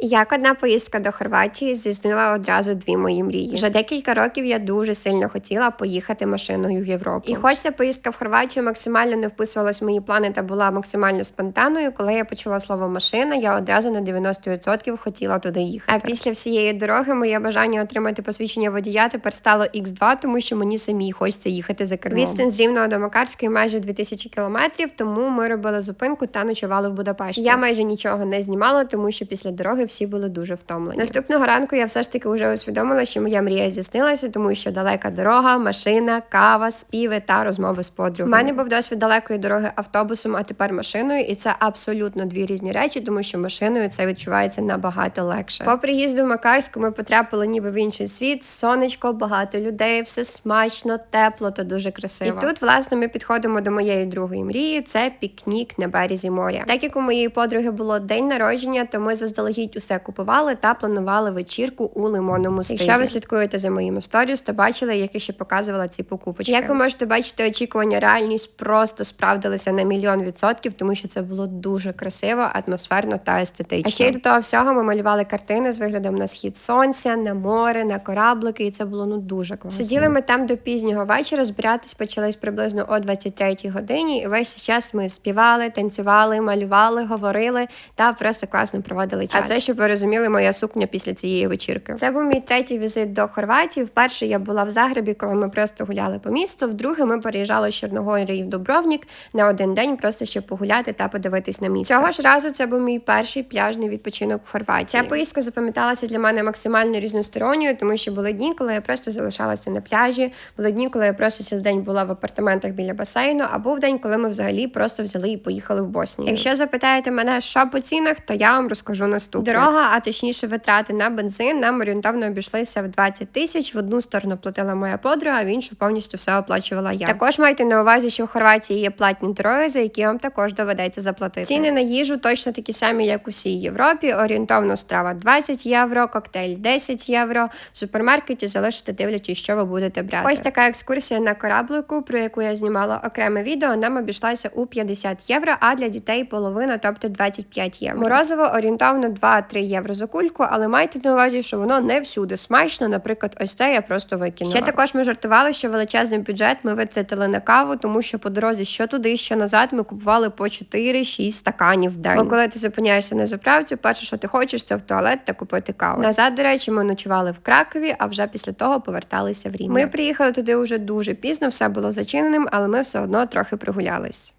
Як одна поїздка до Хорватії здійснила одразу дві мої мрії. Вже декілька років я дуже сильно хотіла поїхати машиною в Європу. І хоч ця поїздка в Хорватію максимально не вписувалась в мої плани та була максимально спонтанною, коли я почула слово машина, я одразу на 90% хотіла туди їхати. А після всієї дороги моє бажання отримати посвідчення водія тепер стало X2, тому що мені самі хочеться їхати за кермом. Відстань з Рівного до Макарської майже 2000 кілометрів, тому ми робили зупинку та ночували в Будапешті. Я майже нічого не знімала, тому що після дороги всі були дуже втомлені. Наступного ранку я все ж таки вже усвідомила, що моя мрія здійснилася, тому що далека дорога, машина, кава, співи та розмови з подругою. У мене був досвід далекої дороги автобусом, а тепер машиною, і це абсолютно дві різні речі, тому що машиною це відчувається набагато легше. По приїзду в Макарську ми потрапили ніби в інший світ, сонечко, багато людей, все смачно, тепло та дуже красиво. І тут, власне, ми підходимо до моєї другої мрії. Це пікнік на березі моря. Так як у моєї подруги було день народження, то ми заздалегідь усе купували та планували вечірку у лимонному стилі. Якщо ви слідкуєте за моїм сторіс, то бачили, як я ще показувала ці покупочки. Як ви можете бачити, очікування реальність просто справдилися на мільйон відсотків, тому що це було дуже красиво, атмосферно та естетично. А ще й до того всього ми малювали картини з виглядом на схід сонця, на море, на кораблики, і це було ну дуже класно. Сиділи ми там до пізнього вечора. Збиратись почались приблизно о 23-й годині. І весь час ми співали, танцювали, малювали, говорили та просто класно проводили час. А це щоб ви розуміли, моя сукня після цієї вечірки. Це був мій третій візит до Хорватії. Вперше я була в Загребі, коли ми просто гуляли по місту. Вдруге ми переїжджали з Чорногорії в Дубровник на один день, просто щоб погуляти та подивитись на місто. Цього ж разу це був мій перший пляжний відпочинок в Хорватії. Ця поїздка запам'яталася для мене максимально різносторонньою, тому що були дні, коли я просто залишалася на пляжі, були дні, коли я просто цілий день була в апартаментах біля басейну, а був день, коли ми взагалі просто взяли і поїхали в Боснію. Якщо запитаєте мене, що по цінах, то я вам розкажу наступне. Дорога, а точніше витрати на бензин нам орієнтовно обійшлися в 20 тисяч. В одну сторону платила моя подруга, а в іншу повністю все оплачувала я. Також майте на увазі, що в Хорватії є платні дороги, за які вам також доведеться заплатити. Ціни на їжу точно такі самі, як у всій Європі. Орієнтовно страва 20 євро, коктейль 10 євро. В супермаркеті залишите дивлячись, що ви будете брати. Ось така екскурсія на кораблику, про яку я знімала окреме відео. Нам обійшлася у 50 євро, а для дітей половина, тобто 25 євро. Морозиво орієнтовно 2-3 євро за кульку, але майте на увазі, що воно не всюди смачно. Наприклад, ось це я просто викинула. Ще також ми жартували, що величезний бюджет ми витратили на каву, тому що по дорозі що туди, що назад ми купували по 4-6 стаканів в день. Бо коли ти зупиняєшся на заправці, перше, що ти хочеш, це в туалет та купити каву. Назад, до речі, ми ночували в Кракові, а вже після того поверталися в Рім. Ми приїхали туди вже дуже пізно, все було зачиненим, але ми все одно трохи прогулялись.